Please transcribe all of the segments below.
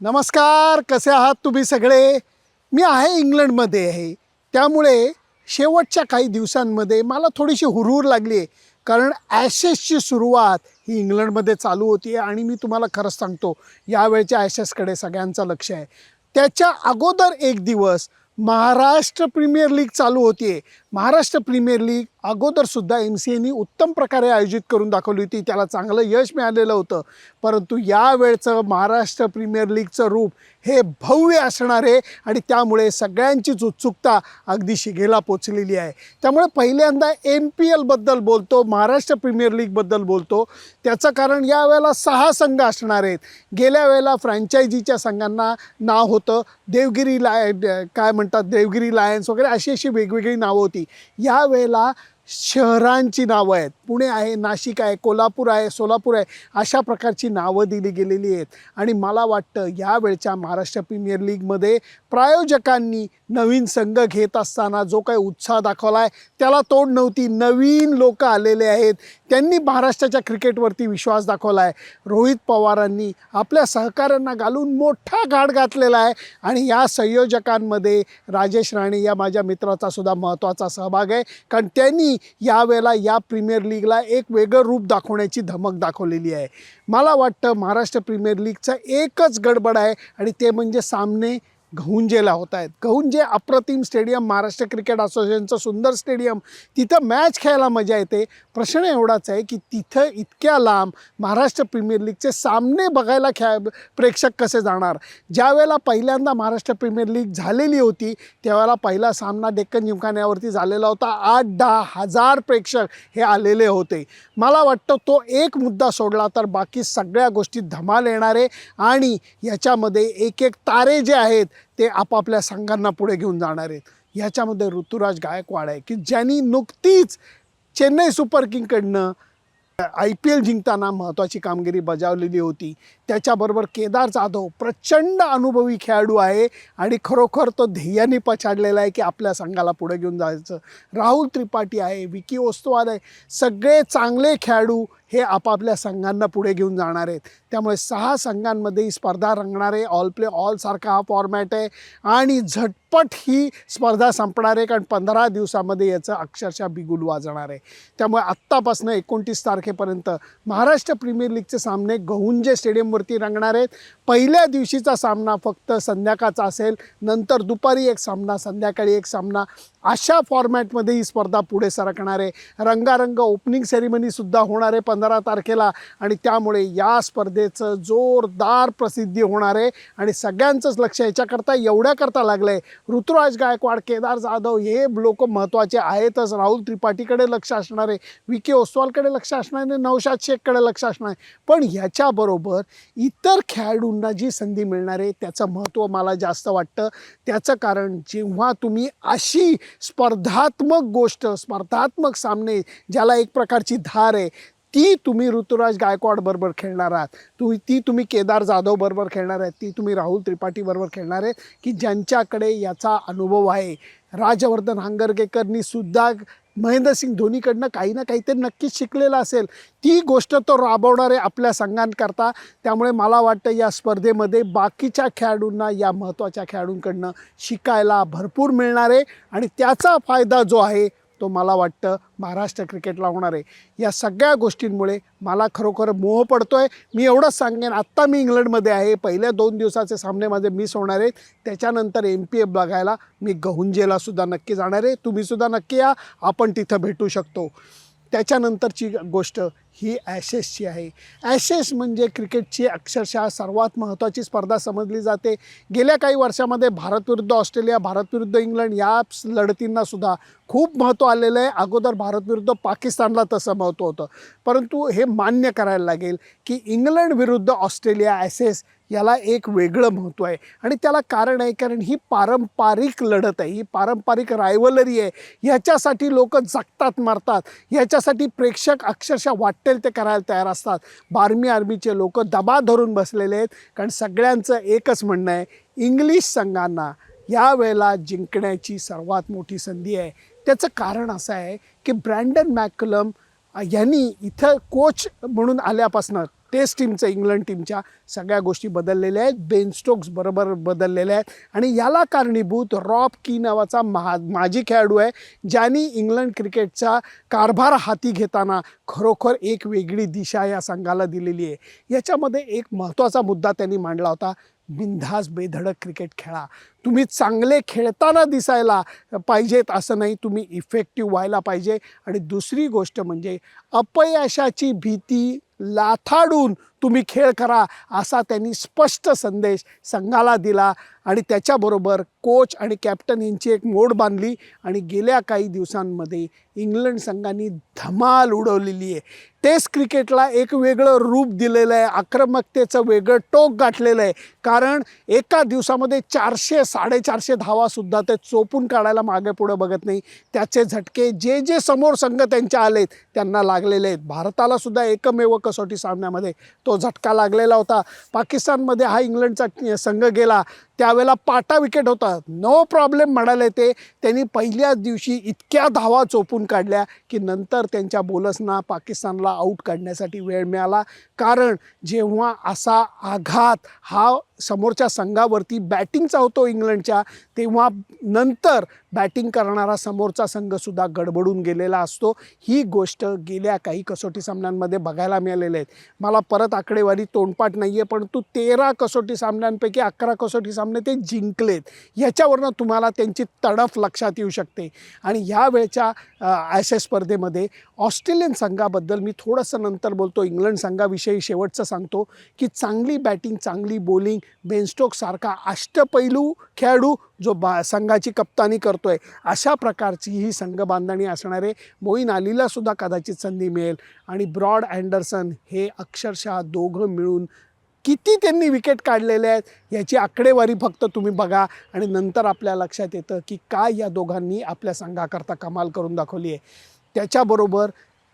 नमस्कार कसे आहात तुम्ही सगळे? मी आहे इंग्लंडमध्ये आहे. त्यामुळे शेवटच्या काही दिवसांमध्ये मला थोडीशी हुरहुर लागली आहे कारण ॲशेसची सुरुवात ही इंग्लंडमध्ये चालू होती आणि मी तुम्हाला खरंच सांगतो यावेळच्या ॲशेसकडे सगळ्यांचं लक्ष आहे. त्याच्या अगोदर एक दिवस महाराष्ट्र प्रीमियर लीग चालू होती महाराष्ट्र प्रीमियर लीग अगोदरसुद्धा एम सी एनी उत्तम प्रकारे आयोजित करून दाखवली होती. त्याला चांगलं यश मिळालेलं होतं. परंतु यावेळचं महाराष्ट्र प्रीमियर लीगचं रूप हे भव्य असणार आहे आणि त्यामुळे सगळ्यांचीच उत्सुकता अगदी शिगेला पोचलेली आहे. त्यामुळे पहिल्यांदा एम पी एलबद्दल बोलतो महाराष्ट्र प्रीमियर लीगबद्दल बोलतो. त्याचं कारण यावेळेला सहा संघ असणार आहेत. गेल्या वेळेला फ्रँचायझीच्या संघांना नाव होतं. देवगिरी लाय काय म्हणतात देवगिरी लायन्स वगैरे अशी अशी वेगवेगळी नावं होती. यावेळेला शहरांची नावं आहेत. पुणे आहे नाशिक आहे कोल्हापूर आहे सोलापूर आहे अशा प्रकारची नावं दिली गेलेली आहेत. आणि मला वाटतं यावेळच्या महाराष्ट्र प्रीमियर लीगमध्ये प्रायोजकांनी नवीन संघ घेत असताना जो काही उत्साह दाखवला आहे त्याला तोड नव्हती. नवीन लोक आलेले आहेत. त्यांनी महाराष्ट्राच्या क्रिकेटवरती विश्वास दाखवला आहे रोहित पवारांनी आपल्या सहकाऱ्यांना घालून मोठा घाट घातलेला आहे. आणि या संयोजकांमध्ये राजेश राणे या माझ्या मित्राचा सुद्धा महत्त्वाचा सहभाग आहे. कारण त्यांनी यावेळेला या प्रीमियर लीग लीगला एक वेगळं रूप दाखवण्याची धमक दाखवलेली आहे. मला वाटतं महाराष्ट्र प्रीमियर लीगचा एकच गडबड आहे आणि ते म्हणजे सामने गहुंजेला होत आहेत गहुंजे अप्रतिम स्टेडियम महाराष्ट्र क्रिकेट असोसिएशनचं सुंदर स्टेडियम तिथं मॅच खेळायला मजा येते. प्रश्न एवढाच आहे की तिथं इतक्या लांब महाराष्ट्र प्रीमियर लीगचे सामने बघायला खेळ प्रेक्षक कसे जाणार? ज्यावेळेला पहिल्यांदा महाराष्ट्र प्रीमियर लीग झालेली होती त्यावेळेला पहिला सामना डेक्कन जिमखान्यावरती झालेला होता. आठ दहा हजार प्रेक्षक हे आलेले होते. मला वाटतं तो एक मुद्दा सोडला तर बाकी सगळ्या गोष्टी धमाल येणार आहे आणि याच्यामध्ये एक एक तारे जे आहेत ते आपापल्या संघांना पुढे घेऊन जाणार आहेत. ह्याच्यामध्ये ऋतुराज गायकवाड आहे की ज्यांनी नुकतीच चेन्नई सुपर किंगकडनं आय पी एल जिंकताना महत्त्वाची कामगिरी बजावलेली होती. त्याच्याबरोबर केदार जाधव प्रचंड अनुभवी खेळाडू आहे आणि खरोखर तो ध्येयाने पछाडलेला आहे की आपल्या संघाला पुढे घेऊन जायचं. राहुल त्रिपाठी आहे विकी ओस्तवाल आहे सगळे चांगले खेळाडू हे आपापल्या संघांना पुढे घेऊन जाणार आहेत. त्यामुळे सहा संघांमध्ये ही स्पर्धा रंगणार आहे ऑल प्ले ऑल सारखा हा फॉर्मॅट आहे. आणि झटपट ही स्पर्धा संपणार आहे कारण पंधरा दिवसामध्ये याचं अक्षरशः बिगुल वाजणार आहे. त्यामुळे आत्तापासून एकोणतीस तारखेपर्यंत महाराष्ट्र प्रीमियर लीगचे सामने गहुंजे स्टेडियम स्टेडियमवरती रंगणार आहेत. पहिल्या दिवशीचा सामना फक्त संध्याकाळचा असेल. नंतर दुपारी एक सामना संध्याकाळी एक सामना. अशा फॉर्मॅटमध्ये ही स्पर्धा पुढे सरकणार आहे. रंगारंग ओपनिंग सेरेमनीसुद्धा होणार आहे पंधरा तारखेला. आणि त्यामुळे या स्पर्धेचं जोरदार प्रसिद्धी होणार आहे. आणि सगळ्यांचंच लक्ष याच्याकरता एवढ्याकरता लागलं आहे ऋतुराज गायकवाड केदार जाधव हे लोक महत्त्वाचे आहेतच. राहुल त्रिपाठीकडे लक्ष असणार आहे. विके ओसवालकडे लक्ष असणार आहे. नौशाद शेखकडे लक्ष असणार आहे. पण ह्याच्याबरोबर इतर खेळाडूंना जी संधी मिळणार आहे त्याचं महत्त्व मला जास्त वाटतं. त्याचं कारण जेव्हा तुम्ही अशी स्पर्धात्मक गोष्ट स्पर्धात्मक सामने ज्याला एक प्रकारची धार आहे ती तुम्ही ऋतुराज गायकवाड बरोबर खेळणार आहात. तू ती तुम्ही केदार जाधव बरोबर खेळणार आहेत. ती तुम्ही राहुल त्रिपाठी बरोबर खेळणार आहेत की ज्यांच्याकडे याचा अनुभव आहे. राजवर्धन हांगरगेकरनी सुद्धा महेंद्रसिंग धोनीकडनं काही ना काहीतरी नक्कीच शिकलेलं असेल. ती गोष्ट तो राबवणार आहे आपल्या संघांकरता. त्यामुळे मला वाटतं या स्पर्धेमध्ये बाकीच्या खेळाडूंना या महत्त्वाच्या खेळाडूंकडनं शिकायला भरपूर मिळणार आहे. आणि त्याचा फायदा जो आहे तो मला वाटतं महाराष्ट्र क्रिकेटला होणार आहे. या सगळ्या गोष्टींमुळे मला खरोखर मोह पडतो आहे मी एवढंच सांगेन आत्ता मी इंग्लंडमध्ये आहे. पहिल्या दोन दिवसाचे सामने माझे मिस होणार आहेत. त्याच्यानंतर एम पी एफ बघायला मी गहुंजेला सुद्धा नक्की जाणार आहे. तुम्हीसुद्धा नक्की या. आपण तिथं भेटू शकतो. त्याच्यानंतरची गोष्ट ही ॲशेसची आहे. ॲशेस म्हणजे क्रिकेटची अक्षरशः सर्वात महत्त्वाची स्पर्धा समजली जाते. गेल्या काही वर्षामध्ये भारत विरुद्ध ऑस्ट्रेलिया भारत विरुद्ध इंग्लंड या लढतींना सुद्धा खूप महत्त्व आलेलं आहे. अगोदर भारत विरुद्ध पाकिस्तानला तसं महत्त्व होतं. परंतु हे मान्य करायला लागेल की इंग्लंड विरुद्ध ऑस्ट्रेलिया ॲसेस याला एक वेगळं महत्त्व आहे. आणि त्याला कारण आहे कारण ही पारंपरिक लढत आहे ही पारंपरिक रायवलरी आहे. ह्याच्यासाठी लोक जगतात मारतात. ह्याच्यासाठी प्रेक्षक अक्षरशः वाटेल ते करायला तयार असतात. बार्मी आर्मीचे लोक दबा धरून बसलेले आहेत. कारण सगळ्यांचं एकच म्हणणं आहे इंग्लिश संघांना यावेळेला जिंकण्याची सर्वात मोठी संधी आहे. त्याचं कारण असं आहे की ब्रँडन मॅकलम यांनी इथं कोच म्हणून आल्यापासनं टेस्ट टीमचं इंग्लंड टीमच्या सगळ्या गोष्टी बदललेल्या आहेत. बेन स्टोक्स बरोबर बदललेल्या आहेत. आणि याला कारणीभूत रॉब की नावाचा महा माजी खेळाडू आहे ज्यांनी इंग्लंड क्रिकेटचा कारभार हाती घेताना खरोखर एक वेगळी दिशा या संघाला दिलेली आहे. याच्यामध्ये एक महत्त्वाचा मुद्दा त्यांनी मांडला होता बिनधास बेधडक क्रिकेट खेळा. तुम्ही चांगले खेळताना दिसायला पाहिजेत असं नाही तुम्ही इफेक्टिव्ह व्हायला पाहिजे. आणि दुसरी गोष्ट म्हणजे अपयशाची भीती लाथाडून तुम्ही खेळ करा असा त्यांनी स्पष्ट संदेश संघाला दिला आणि त्याच्याबरोबर कोच आणि कॅप्टन यांची एक मोड बांधली आणि गेल्या काही दिवसांमध्ये इंग्लंड संघाने धमाल उडवलेली आहे. टेस्ट क्रिकेटला एक वेगळं रूप दिलेलं आहे आक्रमकतेचं वेगळं टोक गाठलेलं आहे. कारण एका दिवसामध्ये चारशे साडेचारशे धावासुद्धा ते चोपून काढायला मागे पुढं बघत नाही. त्याचे झटके जे जे समोर संघ त्यांच्या आलेत त्यांना लागलेले आहेत. भारतालासुद्धा एकमेव कसोटी सामन्यामध्ये तो झटका लागलेला होता. पाकिस्तानमध्ये हा इंग्लंडचा संघ गेला. त्यावेळेला पाटा विकेट होता. नो प्रॉब्लेम म्हणाले ते. त्यांनी पहिल्याच दिवशी इतक्या धावा चोपून काढल्या की नंतर त्यांच्या बोलर्सना पाकिस्तानला आऊट काढण्यासाठी वेळ मिळाला. कारण जेव्हा असा आघात हा समोरच्या संघावरती बॅटिंगचा होतो इंग्लंडच्या तेव्हा नंतर बॅटिंग करणारा समोरचा संघसुद्धा गडबडून गेलेला असतो. ही गोष्ट गेल्या काही कसोटी सामन्यांमध्ये बघायला मिळालेल्या आहेत. मला परत आकडेवारी तोंडपाठ नाही आहे परंतु तेरा कसोटी सामन्यांपैकी अकरा कसोटी सामने ते जिंकलेत. याच्यावरनं तुम्हाला त्यांची तडफ लक्षात येऊ शकते. आणि ह्या वेळच्या आय स्पर्धेमध्ये ऑस्ट्रेलियन संघाबद्दल मी थोडंसं नंतर बोलतो. इंग्लंड संघाविषयी शेवटचं सांगतो की चांगली बॅटिंग चांगली बॉलिंग बेनस्टोक सारखा अष्टपैलू खेळाडू जो बा संघाची कप्तानी करतो आहे अशा प्रकारची ही संघ बांधणी असणारे मोईन अलीला सुद्धा कदाचित संधी मिळेल. आणि ब्रॉड अँडरसन हे अक्षरशः दोघं मिळून किती त्यांनी विकेट काढलेले आहेत याची आकडेवारी फक्त तुम्ही बघा. आणि नंतर आपल्या लक्षात येतं की काय या दोघांनी आपल्या संघाकरता कमाल करून दाखवली आहे. त्याच्याबरोबर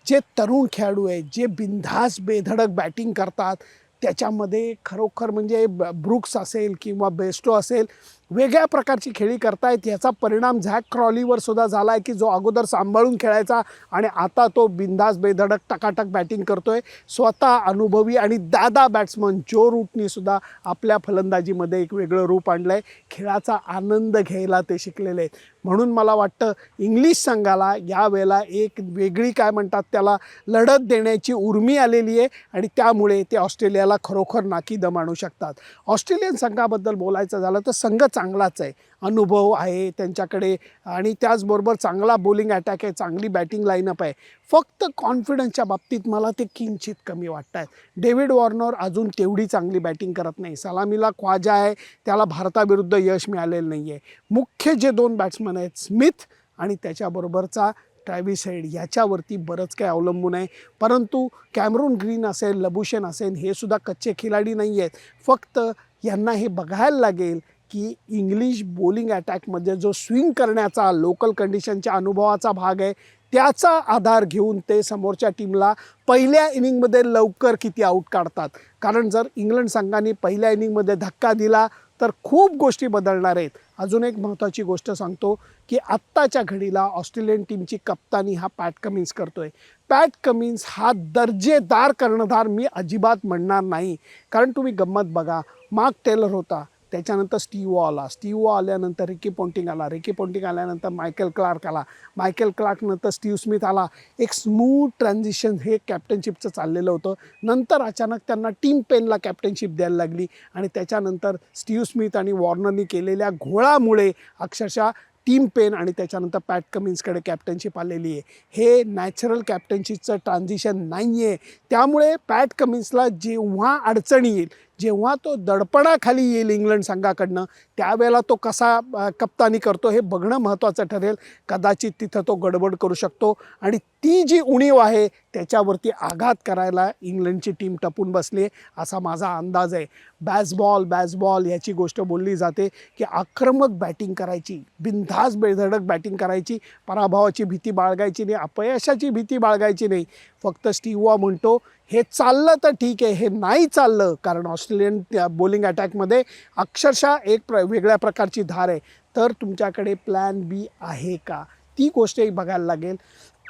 जे तरुण खेळाडू आहेत जे बिनधास बेधडक बॅटिंग करतात त्याच्यामध्ये खरोखर म्हणजे ब ब्रुक्स असेल किंवा बेस्टो असेल वेगळ्या प्रकारची खेळी करतायत. याचा परिणाम झॅक क्रॉलीवर सुद्धा झाला आहे की जो अगोदर सांभाळून खेळायचा आणि आता तो बिंदास बेधडक टकाटक बॅटिंग करतोय. स्वतः अनुभवी आणि दादा बॅट्समन जो रूटनी सुद्धा आपल्या फलंदाजीमध्ये एक वेगळं रूप आणलं आहे खेळाचा आनंद घ्यायला ते शिकलेले आहेत. म्हणून मला वाटतं इंग्लिश संघाला यावेळेला एक वेगळी काय म्हणतात त्याला लढत देण्याची उर्मी आलेली आहे आणि त्यामुळे ते ऑस्ट्रेलियाला खरोखर नाकी दम आणू शकतात. ऑस्ट्रेलियन संघाबद्दल बोलायचं झालं तर संघ चांगलाच आहे. अनुभव आहे त्यांच्याकडे आणि त्याचबरोबर चांगला बॉलिंग अटॅक आहे चांगली बॅटिंग लाईनअप आहे. फक्त कॉन्फिडन्सच्या बाबतीत मला ते किंचित कमी वाटत आहेत डेव्हिड वॉर्नर अजून तेवढी चांगली बॅटिंग करत नाही. सलामीला ख्वाजा आहे त्याला भारताविरुद्ध यश मिळालेलं नाही आहे मुख्य जे दोन बॅट्समन आहेत स्मिथ आणि त्याच्याबरोबरचा ट्रॅव्हिस हेड याच्यावरती बरंच काही अवलंबून आहे. परंतु कॅमरून ग्रीन असेल लबुशेन असेल हे सुद्धा कच्चे खिलाडी नाही आहेत फक्त यांना हे बघायला लागेल की इंग्लिश बॉलिंग अटॅकमध्ये जो स्विंग करण्याचा लोकल कंडिशनच्या अनुभवाचा भाग आहे त्याचा आधार घेऊन ते समोरच्या टीमला पहिल्या इनिंगमध्ये लवकर किती आऊट काढतात. कारण जर इंग्लंड संघाने पहिल्या इनिंगमध्ये धक्का दिला तर खूप गोष्टी बदलणार आहेत. अजून एक महत्त्वाची गोष्ट सांगतो की आत्ताच्या घडीला ऑस्ट्रेलियन टीमची कप्तानी हा पॅट कमिन्स करतोय. पॅट कमिन्स हा दर्जेदार कर्णधार मी अजिबात म्हणणार नाही. कारण तुम्ही गंमत बघा मार्क टेलर होता त्याच्यानंतर स्टीव आला. स्टीव आल्यानंतर रिकी पॉन्टिंग आला. रिकी पॉन्टिंग आल्यानंतर मायकेल क्लार्क आला. मायकेल क्लार्क नंतर स्टीव स्मिथ आला. एक स्मूथ ट्रान्झिशन हे कॅप्टनशिपचं चाललेलं होतं. नंतर अचानक त्यांना टीम पेनला कॅप्टनशिप द्यायला लागली आणि त्याच्यानंतर स्टीव स्मिथ आणि वॉर्नरनी केलेल्या घोळामुळे अक्षरशः टीम पेन आणि त्याच्यानंतर पॅट कमिन्सकडे कॅप्टनशिप आलेली आहे. हे नॅचरल कॅप्टनशिपचं ट्रान्झिशन नाही आहे त्यामुळे पॅट कमिन्सला जेव्हा अडचणी येईल जेव्हा तो दडपणाखाली येईल इंग्लंड संघाकडनं त्यावेळेला तो कसा कप्तानी करतो हे बघणं महत्त्वाचं ठरेल. कदाचित तिथं तो गडबड करू शकतो आणि ती जी उणीव आहे त्याच्यावरती आघात करायला इंग्लंडची टीम टपून बसली असा माझा अंदाज आहे. बॅसबॉल बॅसबॉल याची गोष्ट बोलली जाते की आक्रमक बॅटिंग करायची बिनधास बेधडक बॅटिंग करायची पराभवाची भीती बाळगायची नाही अपयशाची भीती बाळगायची नाही. फक्त स्टीवा म्हणतो हे चाललं तर ठीक आहे हे नाही चाललं कारण ऑस्ट्रेलियन त्या बॉलिंग अटॅकमध्ये अक्षरशः एक प्र वेगळ्या प्रकारची धार आहे. तर तुमच्याकडे प्लॅन बी आहे का? ती गोष्ट एक बघायला लागेल.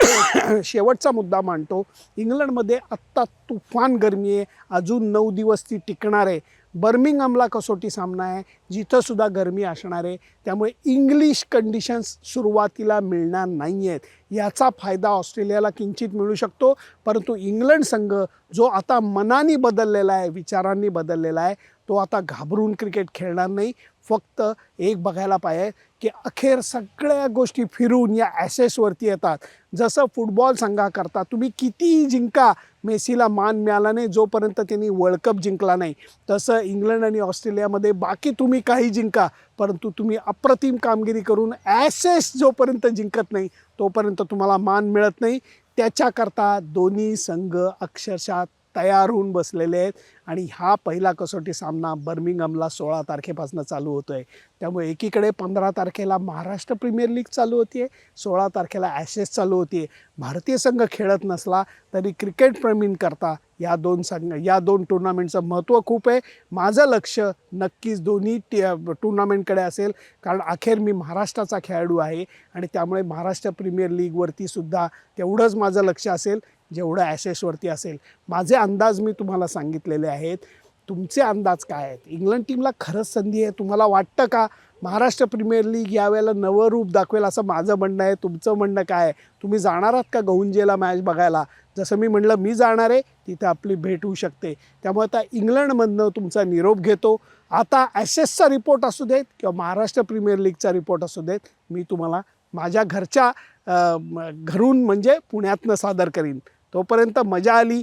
शेवटचा मुद्दा मांडतो. इंग्लंडमध्ये आत्ता तुफान गरमी आहे. अजून नऊ दिवस ती टिकणार आहे. बर्मिंगहमला कसोटी सामना आहे जिथंसुद्धा गरमी असणार आहे त्यामुळे इंग्लिश कंडिशन्स सुरुवातीला मिळणार नाही आहेत याचा फायदा ऑस्ट्रेलियाला किंचित मिळू शकतो परंतु इंग्लंड संघ जो आता मनाने बदललेला आहे विचारांनी बदललेला आहे तो आता घाबरून क्रिकेट खेळणार नाही. फक्त एक बघायला पाहिजे की अखेर सगळ्या गोष्टी फिरून या ॲसेसवरती येतात. जसं फुटबॉल संघाकरता तुम्ही कितीही जिंका मेसीला मान मिळाला नाही जोपर्यंत त्यांनी वर्ल्ड कप जिंकला नाही. तसं इंग्लंड आणि ऑस्ट्रेलियामध्ये बाकी तुम्ही काही जिंका परंतु तुम्ही अप्रतिम कामगिरी करून ॲसेस जोपर्यंत जिंकत नाही तोपर्यंत तुम्हाला मान मिळत नाही. त्याच्याकरता दोन्ही संघ अक्षरशः तयार होऊन बसलेले आहेत. आणि हा पहिला कसोटी सामना बर्मिंगमला सोळा तारखेपासून चालू होतो आहे त्यामुळे एकीकडे पंधरा तारखेला महाराष्ट्र प्रीमियर लीग चालू होती आहे सोळा तारखेला ॲशेस चालू होती आहे भारतीय संघ खेळत नसला तरी क्रिकेट करता या दोन संघ या दोन टुर्नामेंटचं महत्त्व खूप आहे. माझं लक्ष नक्कीच दोन्ही टी टुर्नामेंटकडे असेल. कारण अखेर मी महाराष्ट्राचा खेळाडू आहे. आणि त्यामुळे महाराष्ट्र प्रीमियर लीगवरती सुद्धा तेवढंच माझं लक्ष असेल. जेवढं ॲसेसवरती असेल. माझे अंदाज मी तुम्हाला सांगितलेले आहेत. तुमचे अंदाज काय आहेत? इंग्लंड टीमला खरंच संधी आहे? तुम्हाला वाटतं का? महाराष्ट्र प्रीमियर लीग यावेळेला नवं रूप दाखवेल असं माझं म्हणणं आहे. तुमचं म्हणणं काय आहे? तुम्ही जाणार आहात का गहुंजेला मॅच बघायला? जसं मी म्हणलं मी जाणार आहे. तिथे आपली भेट होऊ शकते. त्यामुळे आता इंग्लंडमधनं तुमचा निरोप घेतो. आता ॲसेसचा रिपोर्ट असू देत किंवा महाराष्ट्र प्रीमियर लीगचा रिपोर्ट असू देत मी तुम्हाला माझ्या घरच्या घरून म्हणजे पुण्यातनं सादर करीन. तोपर्यंत मजा आली.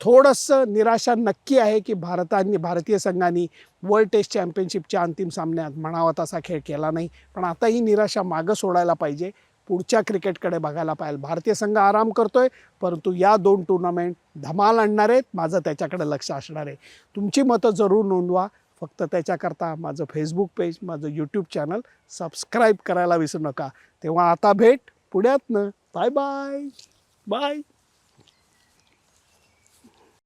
थोडंसं निराशा नक्की आहे की भारताने भारतीय संघाने वर्ल्ड टेस्ट चॅम्पियनशिपच्या अंतिम सामन्यात म्हणावा तसा खेळ केला नाही. पण आता ही निराशा मागं सोडायला पाहिजे. पुढच्या क्रिकेटकडे बघायला पाहिजे भारतीय संघ आराम करतोय. परंतु या दोन टुर्नामेंट धमाल आणणार आहेत. माझं त्याच्याकडे लक्ष असणार आहे. तुमची मतं जरूर नोंदवा. फक्त त्याच्याकरता माझं फेसबुक पेज माझं यूट्यूब चॅनल सबस्क्राईब करायला विसरू नका. तेव्हा आता भेट पुण्यातनं. Bye bye bye